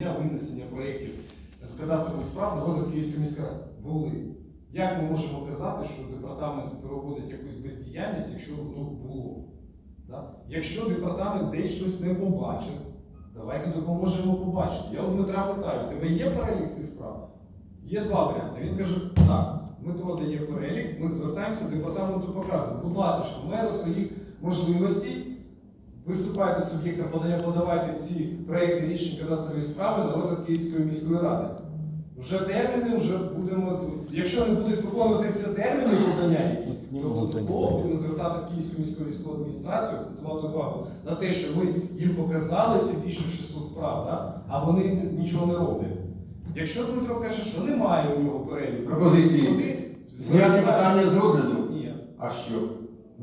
Дня винесення проєктів кадастрових справ на розгляд Київської міської ради були. Як ми можемо казати, що департамент проводить якусь бездіяльність, якщо ну, було? Да? Якщо департамент десь щось не побачив, давайте допоможемо побачити. Я у Дмитра питаю, у тебе є перелік цих справ? Є два варіанти. Він каже, так, Дмитро дає перелік, ми звертаємося, департаменту показуємо. Будь ласка, в меру своїх можливостей виступайте з суб'єктом подання, подавайте ці проекти рішень кадастрової справи на розгляд Київської міської ради. Вже терміни, вже будемо. Якщо не будуть виконуватися терміни подання якісь, то додатково будемо звертатися з Київською міською військовою адміністрацією, акцентувати увагу на те, що ми їм показали ці 1600 справ, да? а вони нічого не роблять. Якщо Дмитро каже, що немає у нього переліку, Пропозиції. Зняти питання з розгляду? Ні. А що?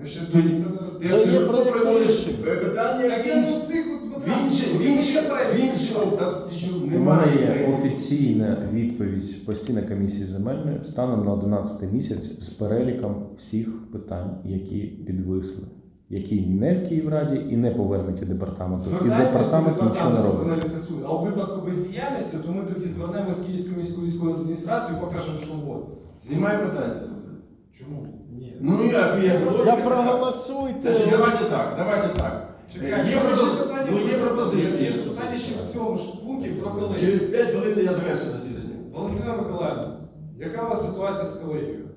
Ми ще не Ти Та є абсолютно проект приводиш рішення. е, питання в от. В в в ти що, Немає немає. офіційна відповідь постійної комісії земельної станом на 11 місяць з переліком всіх питань, які підвисли, які не в Київраді і не повернуті департаменту. І Звертаємось департамент до нічого не робить. А у випадку бездіяльності, то ми тоді звернемося з Київською міською військовою адміністрацією і покажемо, що вот. Знімай питання. Чому? Ні. Ну як, як Я проголосуйте. Значить, давайте так, давайте так. Чекай, Є, там пропози- питання ну, є про- пропозиції. Є ж питання ще в цьому ж пункті про колегію. Через 5 хвилин я завершу засідання. Валентина Миколаївна, яка у вас ситуація з колегією?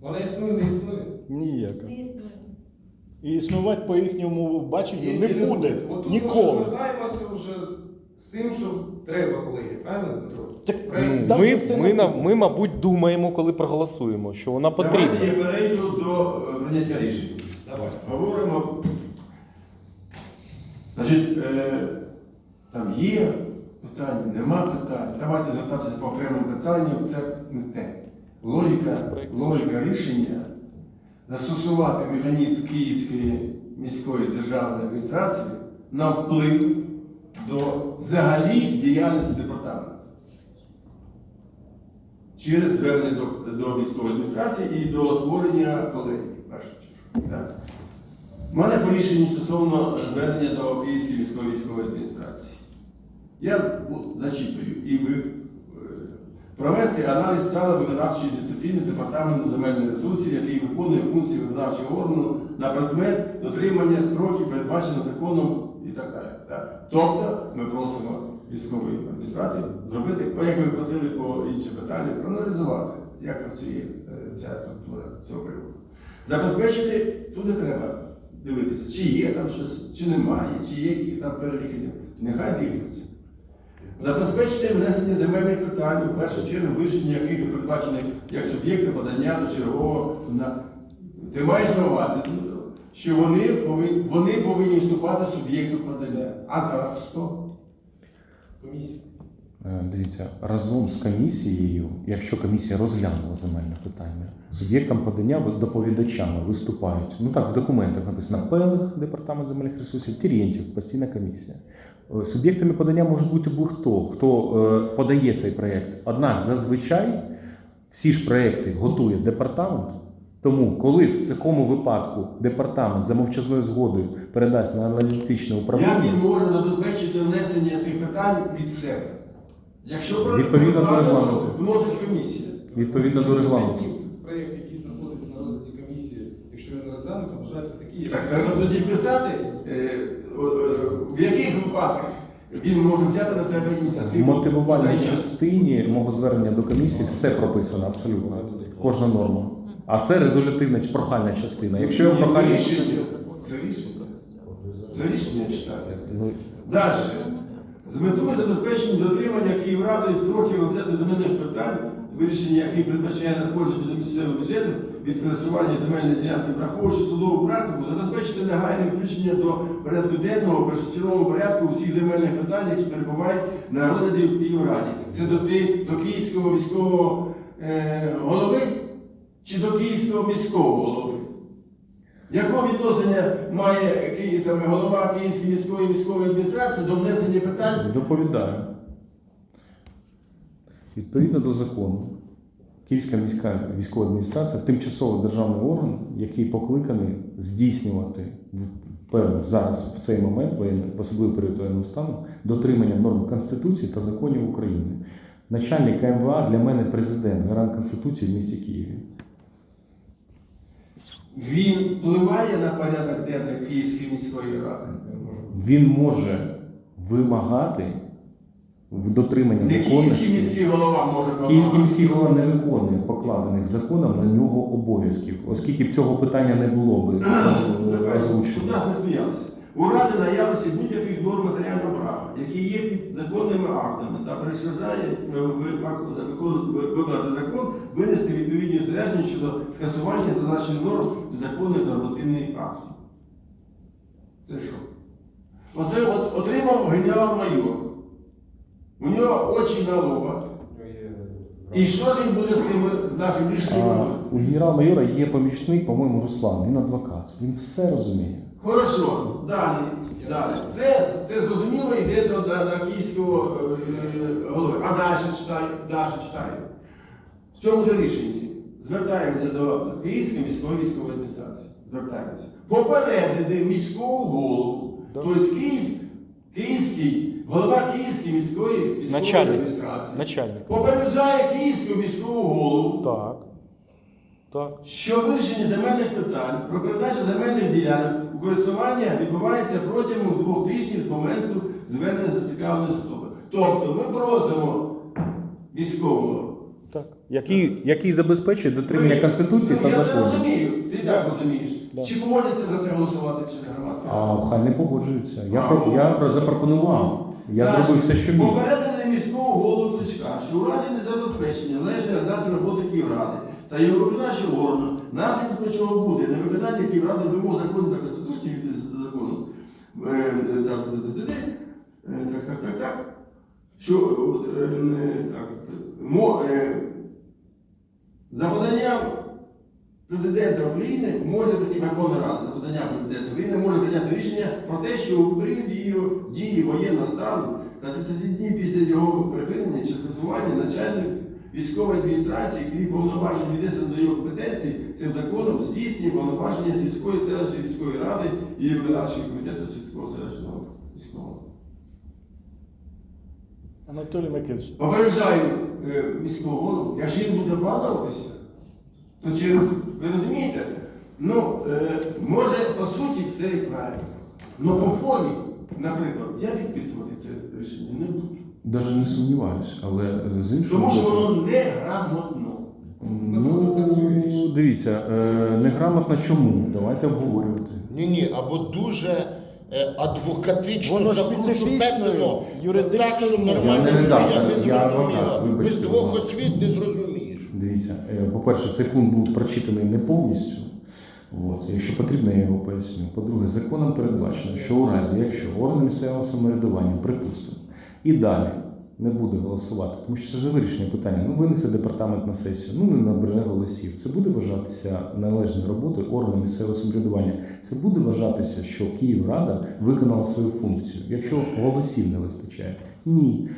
Вона існує, не існує? Ніяка. Не існує. І існувати по їхньому баченню І- не і буде. От тут ми вже Ніколи. звертаємося вже з тим, що треба колегія, правильно, Дмитро? Так, Проект- Там Ми, ми, на- ми, мабуть, думаємо, коли проголосуємо, що вона Давайте потрібна. я перейду до е, прийняття рішень. Давай. Говоримо. Значить, е, там є питання, нема питань. Давайте звертатися по окремим питанням, це не те. Логіка, логіка рішення застосувати механізм Київської міської державної адміністрації на вплив до взагалі діяльності департаменту. Через звернення до, до військової адміністрації і до створення колегії. У мене по стосовно звернення до Київської міської військової адміністрації. Я зачитую і ви е, провести аналіз стану виконавчої дисципліни департаменту земельних ресурсів, який виконує функції виконавчого органу на предмет дотримання строків, передбачених законом і так далі. Тобто ми просимо військової адміністрації зробити, як ви просили по іншим питанням, проаналізувати, як працює е, ця структура цього приводу. Забезпечити не треба дивитися, чи є там щось, чи немає, чи є якісь там переліки. Нехай дивляться. Забезпечити внесення земельних питань, у першу чергу вирішення яких передбачених як суб'єкти подання до чергового. Ти маєш на увазі, Дмитро, що вони повинні, вони повинні вступати суб'єктом подання. А зараз хто? Комісія. Е, Дивіться, разом з комісією, якщо комісія розглянула земельне питання, суб'єктам подання доповідачами виступають. Ну так, в документах написано Пелих, департамент земельних ресурсів, Тірєнтів, постійна комісія. Е, Суб'єктами подання можуть бути будь-хто, хто е, подає цей проєкт. Однак зазвичай всі ж проєкти готує департамент. Тому, коли в такому випадку департамент за мовчазною згодою передасть на аналітичне управління, Як він може забезпечити внесення цих питань від себе? Якщо Відповідно до регламенту. вносить комісія. відповідно до регламенту. Проєкт, який знаходиться на розгляді комісії, якщо він розглянути, вважається такий, Так треба тоді писати, е, в яких випадках він може взяти на себе В ініціативу. мотивувальній частині мого звернення до комісії все прописано абсолютно. Кожна норма. А це резолютивна чи прохальна частина. Якщо я це прохання. рішення. Це рішення. Це рішення читати. Ну, Далі. З метою забезпечення дотримання Київрадою строків розгляду земельних питань, вирішення яких передбачає надходження до місцевого бюджету від користування земельної ділянки, враховуючи судову практику, забезпечити негайне включення до порядку денного в першочерговому порядку усіх земельних питань, які перебувають на розгляді в Київраді. Це до, до Київського військового е, голови чи до Київського міського голови? Якого відношення має Київ, голова Київської міської військової адміністрації до внесення питань? доповідаю. Відповідно до закону, Київська міська військова адміністрація тимчасовий державний орган, який покликаний здійснювати в певних зараз в цей момент воєнний, в особливий період воєнного стану, дотримання норм Конституції та законів України. Начальник КМВА для мене президент, гарант Конституції в місті Києві. Він впливає на порядок денний Київської міської ради. Він може вимагати в дотримання Не київський міський голова може Київський вимагати. міський голова не виконує покладених законом на нього обов'язків, оскільки б цього питання не було би озвучено. нас не сміялися. У разі наявності будь-яких норм матеріального права, які є законними актами та перешкоджає виконати закон, винести відповідні розпорядження щодо скасування зазначених норм законних нормативних актів. Це що? Оце от отримав генерал-майор. У нього очі на лоба. І що ж він буде з цим з нашим рішенням робити? у генерал-майора є помічник, по-моєму, Руслан. Він адвокат. Він все розуміє. Хорошо, далі. далі. Це, це зрозуміло йде до, до, до київського е, голови. А далі читаю, далі читаю. В цьому ж рішенні звертаємося до Київської міської військової адміністрації. Звертаємося. Попередити міського голову, тобто Київ, Київський, голова Київської міської військової Начальник. адміністрації. Начальник. Попереджає Київського міського голову. Так. Так. Що вирішення земельних питань про передачу земельних ділянок користування відбувається протягом двох тижнів з моменту звернення зацікавленої особи. Тобто ми просимо військового. Так. Який, який забезпечує дотримання Ви- Конституції ну, та Я це законів. розумію, ти так розумієш. Да. Чи погодяться за це голосувати, чи не громадська? А хай не погоджуються. Я, про, я про, запропонував. Я Далі. зробив все, що міг. Попередили міського голову Кличка, що у разі незабезпечення належної організації роботи Київради та його виконавчого органу, наслідком чого буде невиконання Київради вимог закону та Конституції від закону. Е, е, е, так, так, так, так. Що так, за поданням Президента України може прийняти Верховна Рада за подання президента України може прийняти рішення про те, що у період дії воєнного стану та 30 днів після його припинення чи скасування начальник військової адміністрації, крім повноважень віднесено до його компетенції, цим законом здійснює повноваження сільської селищної військової ради і виконавчого комітету сільського селищного військового. Анатолій Микитович. Попереджаю е, міського голову, якщо він буде балуватися, то через, ви розумієте, ну, е, може по суті все і правильно. Але по формі, наприклад, я підписувати це рішення не буду. Навіть не сумніваюся, але е, з іншого Тому що боку- воно неграмотно. Ну, дивіться, е, неграмотно чому? Давайте обговорювати. Ні, ні, або дуже е, адвокатично закручено, так, мовою. нормально Я не редактор, людина не я адвокат, вибачте, Без двох освіт не зрозумієш. Дивіться, по-перше, цей пункт був прочитаний не повністю. От, якщо потрібно, я його поясню. По-друге, законом передбачено, що у разі, якщо орган місцевого самоврядування, припустимо, і далі не буде голосувати, тому що це ж не вирішення питання. Ну, винесе департамент на сесію, ну не набере голосів. Це буде вважатися належною роботою органу місцевого самоврядування. Це буде вважатися, що Київрада виконала свою функцію. Якщо голосів не вистачає, ні.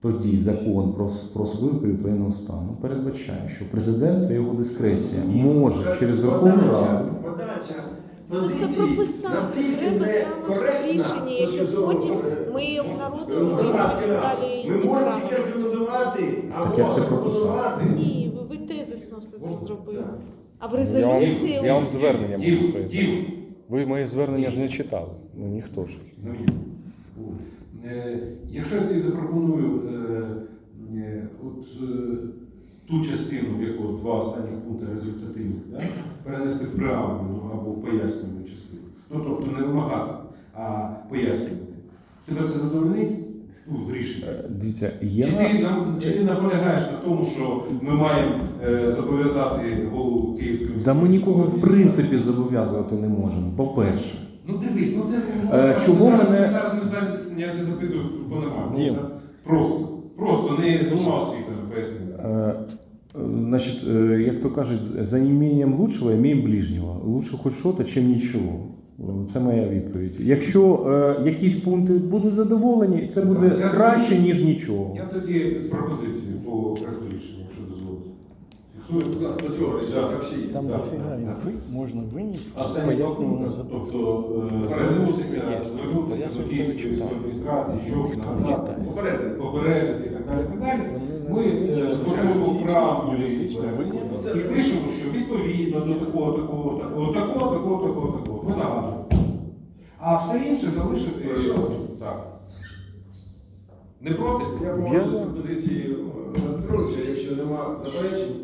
Тоді закон про, про особливий період воєнного стану передбачає, що президент це його дискреція може через Верховну Раду. Позиції настільки некоректна, рішення, з зору, потім е, ми обнародуємо і громадської ради. далі Ми можемо тільки рекомендувати або Так я все прописав. Ні, ви тезисно все це зробили. А в резолюції я вам звернення сказати. Дім. Ви моє звернення ж не читали. Ну ніхто ж. Ну. Е, Якщо я тобі запропоную е, е, от, е, ту частину, яку два останні пункти результативних, да, перенести в преамбулу або в пояснювальну частину. Ну, тобто не вимагати, а пояснювати. Тебе це задовольнить ну, в рішенні? Е, Дивіться, Чи є ти, нам- чи ти наполягаєш на тому, що ми маємо е, зобов'язати голову Київської Да ми нікого в принципі зобов'язати не можемо. По-перше, Ну дивись, ну це Е, чого зараз, мене- зараз, не зараз я не запитую по-нормальному. Дім. так? Просто. Просто не з двома освітами пояснюю. е, значить, е, як то кажуть, за неімінням лучшого імеємо ближнього. Лучше хоч що-то, чим нічого. Це моя відповідь. Якщо е, якісь пункти будуть задоволені, це буде Я- краще, ніж нічого. Я тоді з пропозицією по проекту рішення, якщо дозволите. Слухай, будь ласка, цього рішення взагалі є. Там Так, дофіга інфи можна винести. Останній документ, записку. тобто е, звернутися, звернутися до Київської адміністрації, читає. Попередити. попередити і так далі. і так далі. Ми розуміють, е, винні. і пишемо, що відповідно до такого, такого, такого, такого, такого, такого, такого. Ми нагадуємо. А все інше залишити. Так. Не проти? Я Я погоджуюсь з пропозицією Петровича, якщо нема заперечень,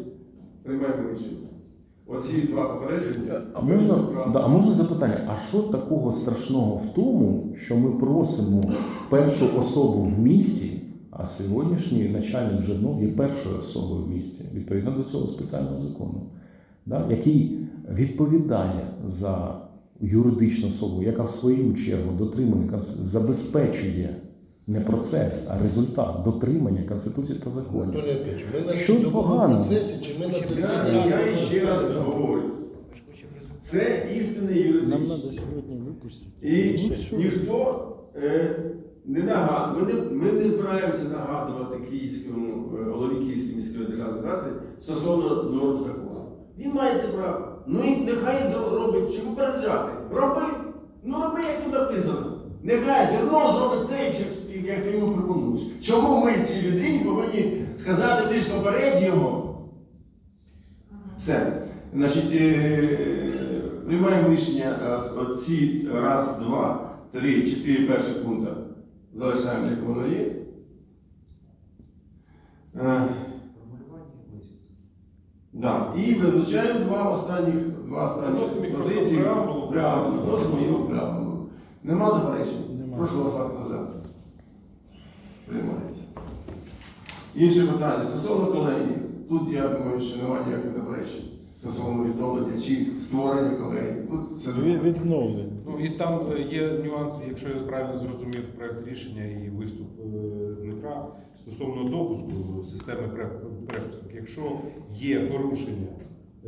приймаємо рішення. Оці два попередження. А можна, да, а можна запитання, а що такого страшного в тому, що ми просимо першу особу в місті, а сьогоднішній начальник Жирнов є першою особою в місті, відповідно до цього спеціального закону, да, який відповідає за юридичну особу, яка в свою чергу Конс- забезпечує не процес, а результат дотримання Конституції та законів. Що на Я, я ще раз говорю. Це істинний Нам треба сьогодні випустити. І Ну, ніхто е, не нагадує, ми не, ми не збираємося нагадувати київському е, голові Київської міської державної стосовно норм закону. Він має це право. Ну і нехай робить, чому переджати? Роби, ну роби, як тут написано. Нехай зерно зробить це, як- ти йому пропонуєш. Чому ми цій людині повинні сказати, ти ж попередь його? Все. Значить, е, приймаємо рішення е, оці раз, два, три, чотири перших пункти залишаємо, як воно є. Е, Да. І визначаємо два останніх, два останні позиції. Преамбулу. Вносимо його в. Нема заперечень? Прошу хто за. Приймається. Інше питання стосовно колегії. Тут я думаю, що немає ніяких заперечень стосовно відновлення чи створення колегії. Це Відновлення. Ну і там е, є нюанси, якщо я правильно зрозумів проект рішення і виступ е, Дмитра стосовно допуску системи пре- Якщо є порушення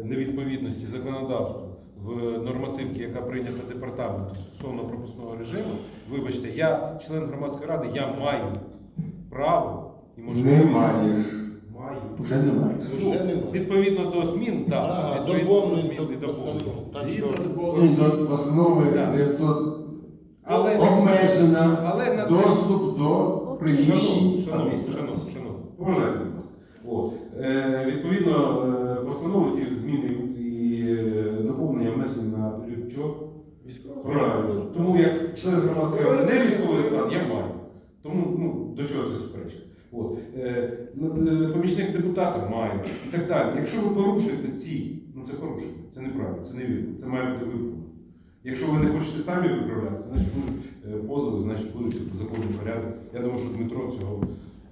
невідповідності законодавству в нормативці, яка прийнята департаментом стосовно пропускного режиму, вибачте, я член громадської ради, я маю право і можливість. Не Вже немає. Відповідно до змін, так. Ага, відповідно до доповнень змін до і доповнень. постанови. Так що Згідно до постанови Так. 900 Але обмежена Але на доступ до приміщень Шановні, шановні, адміністрації. шановні, шановні, поважайте, будь ласка. От. Е, відповідно, е, постанови ці зміни і е, доповнення внесені на період чого? Правильно. Тому як член громадської ради не військовий стан, я маю. Тому ну, до чого це суперечить? От. Е, помічник депутата має і так далі. Якщо ви порушуєте ці, ну це порушення, це неправильно, це невірно, це має бути виправлено. Якщо ви не хочете самі виправляти, значить будуть е, позови, значить будуть законний порядок. Я думаю, що Дмитро цього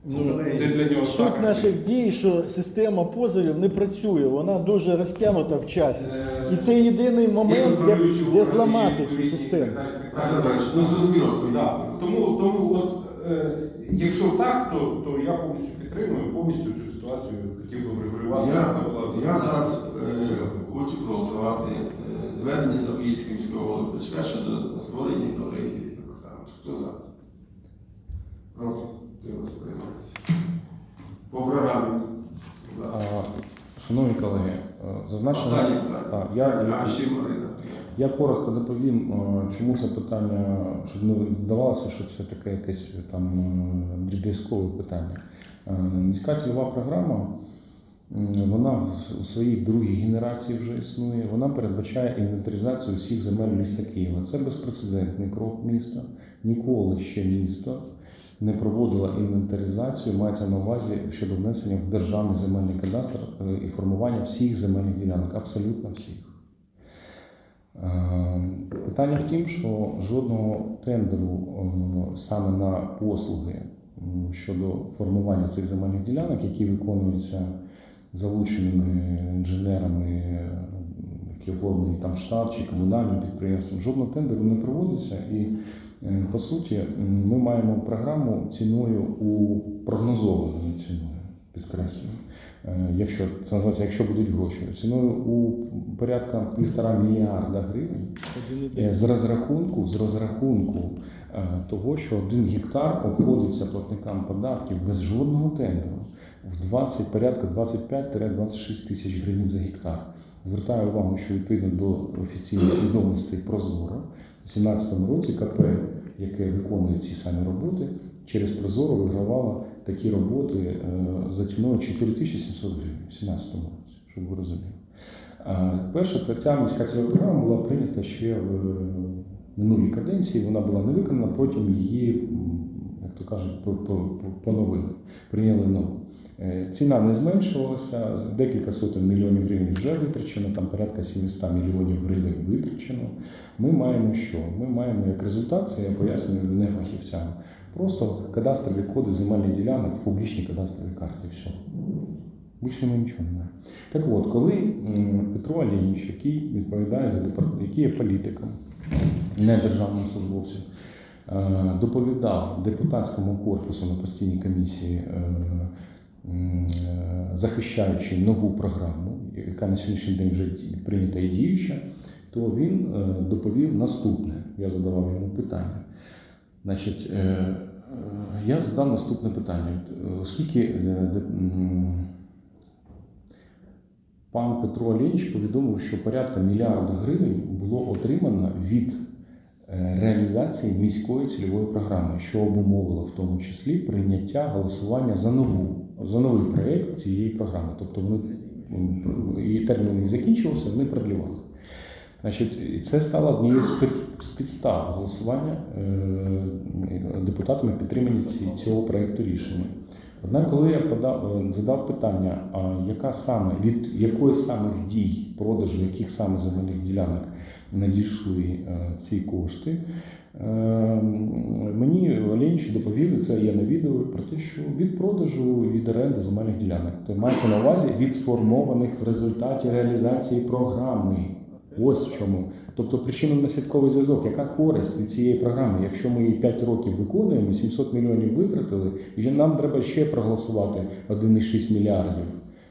Ну, це для нього Суть сахар. наших дій, що система позовів не працює, вона дуже розтягнута в часі. Е, І це єдиний момент, де, де зламати цю систему. Ну. Тому, тому от, якщо так, то, то я повністю підтримую, повністю цю ситуацію хотів би врегулювати. Я, була я зараз е, хочу проголосувати е, звернення до Київської міського голови ПЧК щодо створення колегії департаменту. Хто за? Проти? Утримався, приймається. По програмі. Будь ласка. А, Шановні колеги, е, зазначено, Останнє питання. так, я, А ще Марина. Я коротко доповім, е, чому це питання, щоб не здавалося, що це таке якесь там е, дріб'язкове питання. Е, Міська цільова програма, вона у своїй другій генерації вже існує. Вона передбачає інвентаризацію всіх земель міста Києва. Це безпрецедентний крок міста. Ніколи ще місто не проводило інвентаризацію, мається на увазі щодо внесення в державний земельний кадастр е, і формування всіх земельних ділянок, абсолютно всіх. Е, Питання в тім, що жодного тендеру е, саме на послуги щодо формування цих земельних ділянок, які виконуються залученими інженерами, які оформлені там штаб чи комунальним підприємством, жодного тендеру не проводиться. І е, по суті, ми маємо програму ціною у прогнозованою ціною. підкреслюю. Е, Якщо це називається, якщо будуть гроші, ціною у порядка півтора мільярда гривень Е, з розрахунку, з розрахунку е, того, що один гектар обходиться платникам податків без жодного тендеру в 20, порядка 25-26 тисяч гривень за гектар. Звертаю увагу, що відповідно до офіційних відомостей Прозоро у 2017 році КП, яке виконує ці самі роботи, через Прозоро вигравало такі роботи за ціною 4700 гривень у 2017 році, щоб ви розуміли. Е, Перша ця міська цільова програма була прийнята ще в е, минулій каденції. Вона була не виконана, потім її, як то кажуть, по- по- по- поновили, прийняли нову. Е, Ціна не зменшувалася, декілька сотень мільйонів гривень вже витрачено, там порядка 700 мільйонів гривень витрачено. Ми маємо що? Ми маємо як результат, це я пояснюю не фахівцям, просто кадастрові коди земельних ділянок в публічній кадастровій карті. Все. Більше ми нічого не маємо. Так от, коли Петро Олєніч, який відповідає за департ... який є політиком, не державним службовцем, е, доповідав депутатському корпусу на постійній комісії, е, е, захищаючи нову програму, яка на сьогоднішній день вже прийнята і діюча, то він доповів наступне. Я задавав йому питання. Значить, е, е, я задав наступне питання. Е, Оскільки пан Петро Олєніч повідомив, що порядка мільярда гривень було отримано від реалізації міської цільової програми, що обумовило в тому числі прийняття голосування за нову за новий проєкт цієї програми. Тобто вони її термін не закінчувався, вони продлівали. Значить, і це стало однією з підстав голосування е, депутатами підтримані ці- цього проєкту рішення. Однак, коли я подав, е, задав питання, а яка саме від якої з самих дій, продажу яких саме земельних ділянок надійшли е, ці кошти, мені Оленіч доповів, це є на відео, про те, що від продажу від оренди земельних ділянок. То мається на увазі від сформованих в результаті реалізації програми. Ось в чому. Тобто причинно-наслідковий зв'язок, яка користь від цієї програми, якщо ми її 5 років виконуємо, 700 мільйонів витратили, і нам треба ще проголосувати 1,6 мільярдів.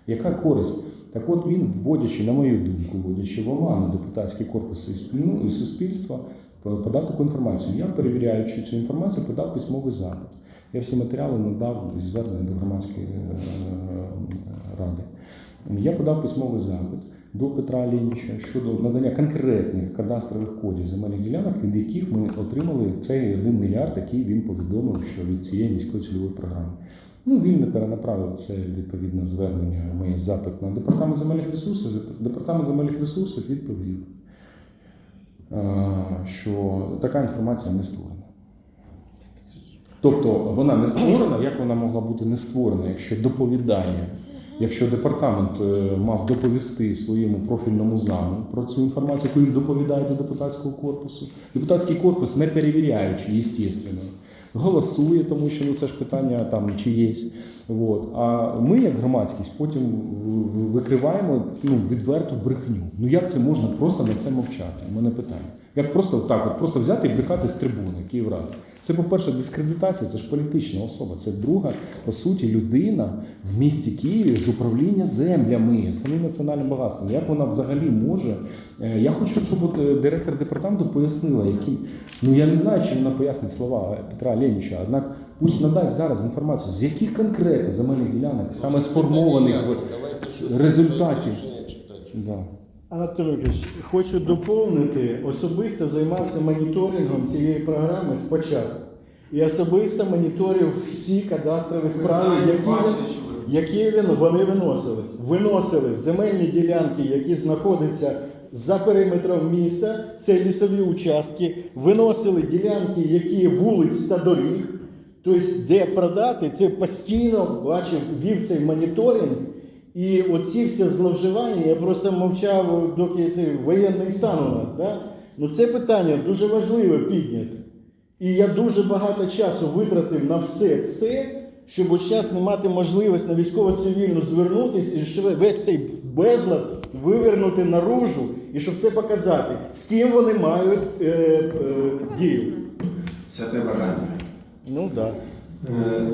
Яка користь? Так от він, вводячи, на мою думку, вводячи в оману депутатський корпус і і суспільства, подав таку інформацію. Я, перевіряючи цю інформацію, подав письмовий запит. Я всі матеріали надав із звернення до громадської е, ради. Я подав письмовий запит до Петра Лініча щодо надання конкретних кадастрових кодів земельних ділянок, від яких ми отримали цей 1 мільярд, який він повідомив, що від цієї міської цільової програми. Ну, він не перенаправив це відповідне звернення, моє запит на департамент земельних ресурсів. Департамент земельних ресурсів відповів, що така інформація не створена. Тобто вона не створена, як вона могла бути не створена, якщо доповідає, якщо департамент е, мав доповісти своєму профільному заму про цю інформацію, яку він доповідає до депутатського корпусу. Депутатський корпус, не перевіряючи, звісно, голосує, тому що ну, це ж питання там чиєсь. От. А ми, як громадськість, потім викриваємо ну, відверту брехню. Ну як це можна просто на це мовчати? У мене питання. Як просто так, от просто взяти і брехати з трибуни Київради. Це, по-перше, дискредитація, це ж політична особа. Це друга, по суті, людина в місті Києві з управління землями, основним національним багатством. Як вона взагалі може? Е, Я хочу, щоб от е, директор департаменту пояснила, яким. Ну я не знаю, чи вона пояснить слова Петра Леніча, однак пусть надасть зараз інформацію, з яких конкретно земельних ділянок, саме сформованих результатів. Да. Анатолій хочу доповнити, особисто займався моніторингом цієї програми спочатку. І особисто моніторив всі кадастрові справи, які, які він, вони виносили. Виносили земельні ділянки, які знаходяться за периметром міста, це лісові участки, виносили ділянки, які вулиць та доріг. Тобто, де продати, це постійно бачив, вів цей моніторинг. І оці всі зловживання, я просто мовчав, доки цей воєнний стан у нас. Да? Ну це питання дуже важливе підняти. І я дуже багато часу витратив на все це, щоб от зараз не мати можливість на військово-цивільну звернутися і щоб весь цей безлад вивернути наружу, і щоб це показати, з ким вони мають е, е, дію. Святе бажання. Ну так. Да. Е,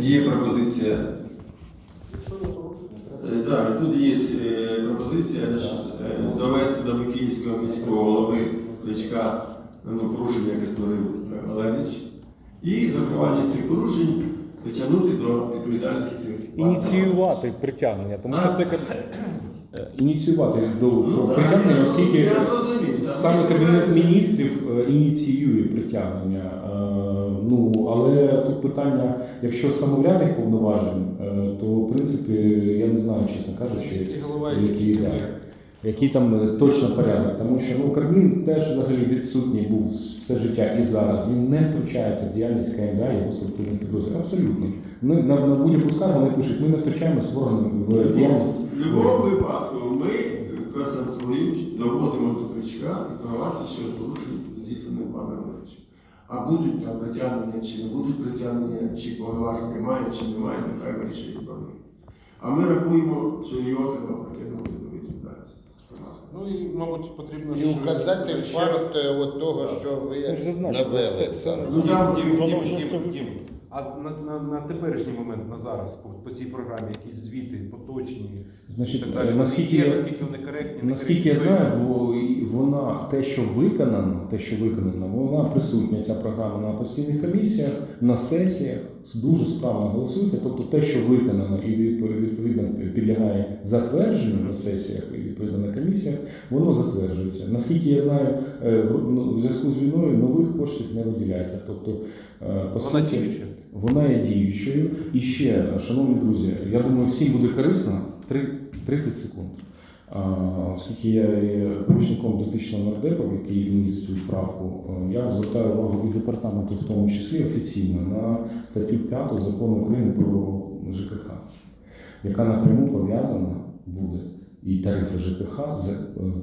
Є пропозиція Так, тут є е, пропозиція е, довести до Микільського міського голови Кличка ну, порушення, яке створив е, Оленич, і за врахування цих порушень притягнути до відповідальності. Ініціювати притягнення, тому що це е, ініціювати до Ну, притягнення, оскільки саме Кабінет міністрів е, ініціює притягнення. Е, Ну але тут питання, якщо самоврядних повноважень, е, то в принципі я не знаю, чесно кажучи, і який, да, який там е, точно порядок. Тому що ну Кабмін теж взагалі відсутній був все життя і зараз. Він не втручається в діяльність КМДА його структурних підрозділів. Абсолютно. Ми на, на будь-яку скаргу вони пишуть, ми не втручаємося в органи в діяльність. В будь-якому випадку ми концентруємо, доводимо до Кличка інформацію щодо порушень здійснених пане. А будуть там притягнення, чи не будуть притягнення, чи повноважень немає, чи немає, нехай вирішують вони. А ми рахуємо, що його треба притягнути до відповідальності. Ну і, мабуть, потрібно І указати ще раз. факт от того, що ви ж зазначили, навели. Ну, я Дім, Дім, Дім. А на, на, на теперішній момент, на зараз, по, по цій програмі, якісь звіти поточні, Значить, і так далі. е, наскільки є, наскільки вони коректні, Наскільки я знаю, і вона те, що виконано, те, що виконано, вона присутня ця програма на постійних комісіях, на сесіях дуже справно голосується. Тобто те, що виконано і відповідно підлягає затвердженню на сесіях і відповідно на комісіях, воно затверджується. Наскільки я знаю, е, в ну, зв'язку з війною нових коштів не виділяється. Тобто, по Вона суті, діюча. вона є діючою. І ще, шановні друзі, я думаю, всім буде корисно 30 секунд. Оскільки я є помічником дотичного нардепа, який вніс цю правку, е, я звертаю увагу від департаменту, в тому числі офіційно, на статтю 5 закону України про ЖКХ, яка напряму пов'язана буде і тарифи ЖКХ з е,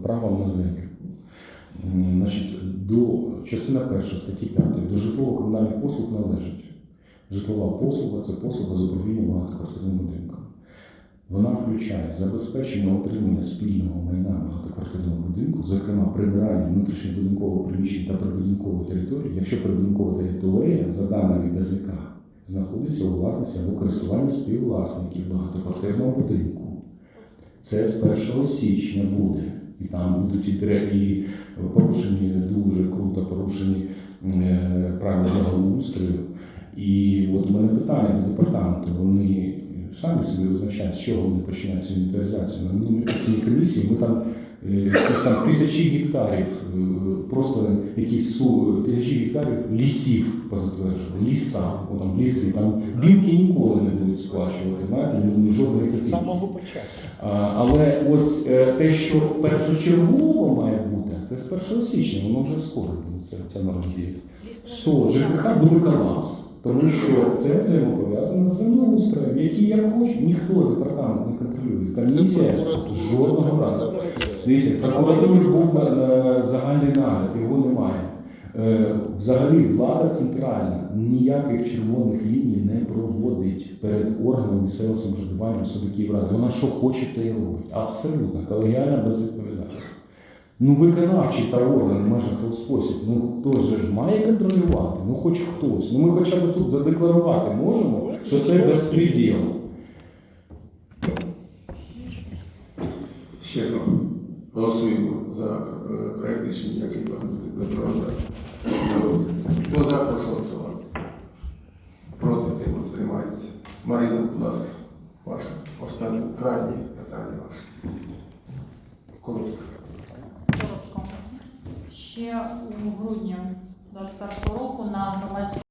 правом на землю. Значить, до частина перша статті 5 до житлово-комунальних послуг належить. Житлова послуга це послуга з управління багатоквартирним будинком. Вона включає забезпечення отримання спільного майна багатоквартирного будинку, зокрема прибирання внутрішньобудинкового приміщень та прибудинкової території, якщо прибудинкова територія за даними ДЗК знаходиться у власності або користуванні співвласників багатоквартирного будинку. Це з 1 січня буде. І там будуть і, і порушені дуже круто порушені е, правила благоустрою. І от у мене питання до департаменту. Вони самі собі визначають, з чого вони починають цю інвентаризацію. На комісії ми там е, якісь там тисячі гектарів, е, просто якісь су, тисячі гектарів лісів позатверджували. Ліса, о, там ліси, там білки ніколи не будуть сплачувати, знаєте, жодної копійки. самого початку. А, Але ось е, те, що першочергово має бути, це з 1 січня, воно вже скоро буде ця, ця норма діяти. Все, ЖКХ буде колапс, тому що це взаємопов'язано з землеустроєм, який як хоче, ніхто департамент не контролює. Комісія жодного разу. Дивіться, прокуратури був на, на загальний нагляд, його немає. Е, взагалі влада центральна ніяких червоних ліній не проводить перед органом місцевого самоврядування особи Київради. Вона що хоче, те й робить. Абсолютно колегіальна безвідповідальність. Ну, виконавчий та орган в межах того спосіб. Ну же ж має контролювати, ну хоч хтось. Ну ми хоча б тут задекларувати можемо, що це безпреділ. Ще раз голосуємо за е, проект рішення, який вас Петро. Хто за, прошу. Проти тим сприймається. Марина, будь ласка, ваше останнє крайнє питання ваше. Коротко. Коротко. Ще у грудні 2021 року на громадській